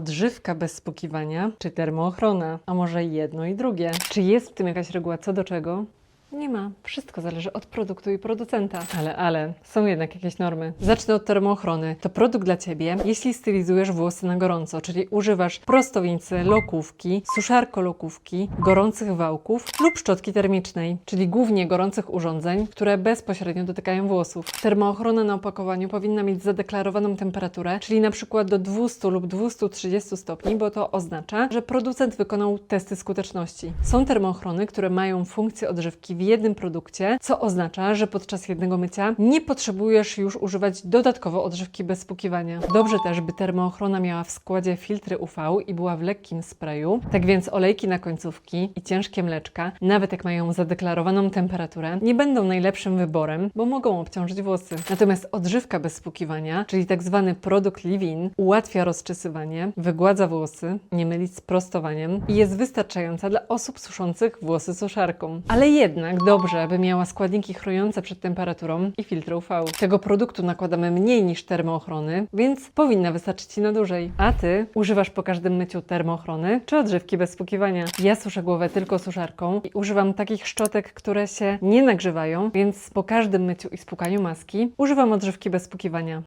Odżywka bez spłukiwania czy termoochrona? A może jedno i drugie? Czy jest w tym jakaś reguła co do czego? Nie ma. Wszystko zależy od produktu i producenta. Ale, ale, są jednak jakieś normy. Zacznę od termoochrony. To produkt dla Ciebie, jeśli stylizujesz włosy na gorąco, czyli używasz prostownicy, lokówki, suszarko lokówki, gorących wałków lub szczotki termicznej, czyli głównie gorących urządzeń, które bezpośrednio dotykają włosów. Termoochrona na opakowaniu powinna mieć zadeklarowaną temperaturę, czyli na przykład do 200 lub 230 stopni, bo to oznacza, że producent wykonał testy skuteczności. Są termoochrony, które mają funkcję odżywki w jednym produkcie, co oznacza, że podczas jednego mycia nie potrzebujesz już używać dodatkowo odżywki bez spłukiwania. Dobrze też, by termoochrona miała w składzie filtry UV i była w lekkim sprayu. Tak więc olejki na końcówki i ciężkie mleczka, nawet jak mają zadeklarowaną temperaturę, nie będą najlepszym wyborem, bo mogą obciążyć włosy. Natomiast odżywka bez spłukiwania, czyli tak zwany produkt leave-in, ułatwia rozczesywanie, wygładza włosy, nie mylić z prostowaniem i jest wystarczająca dla osób suszących włosy suszarką. Ale jednak dobrze, by miała składniki chroniące przed temperaturą i filtr UV. Tego produktu nakładamy mniej niż termoochrony, więc powinna wystarczyć Ci na dłużej. A Ty używasz po każdym myciu termoochrony czy odżywki bez spłukiwania? Ja suszę głowę tylko suszarką i używam takich szczotek, które się nie nagrzewają, więc po każdym myciu i spłukaniu maski używam odżywki bez spłukiwania.